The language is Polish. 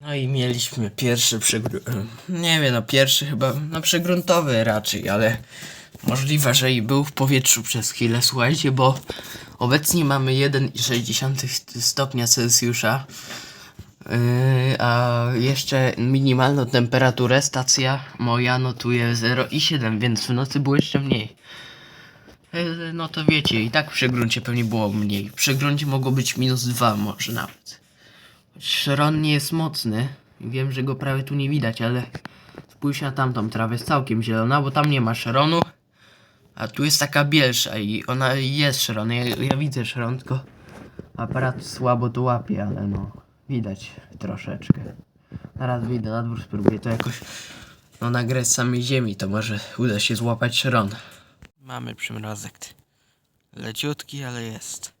No i mieliśmy pierwszy przegr... Nie wiem, no pierwszy chyba, no przegruntowy raczej, ale możliwe, że i był w powietrzu przez chwilę, słuchajcie, bo obecnie mamy 1,6 stopnia Celsjusza, yy, a jeszcze minimalną temperaturę stacja moja notuje 0,7, więc w nocy było jeszcze mniej. Yy, No to wiecie, i tak przy gruncie pewnie było mniej. Przy gruncie mogło być minus 2 może nawet. Szron nie jest mocny. Wiem, że go prawie tu nie widać, ale spójrz na tamtą trawę, jest całkiem zielona, bo tam nie ma szronu. A tu jest taka bielsza i ona jest szron. Ja, ja widzę szron, tylko aparat słabo to łapie, ale no widać troszeczkę. Zaraz wyjdę na dwór, spróbuję to jakoś no nagrać z samej ziemi, to może uda się złapać szron. Mamy przymrozek. Leciutki, ale jest.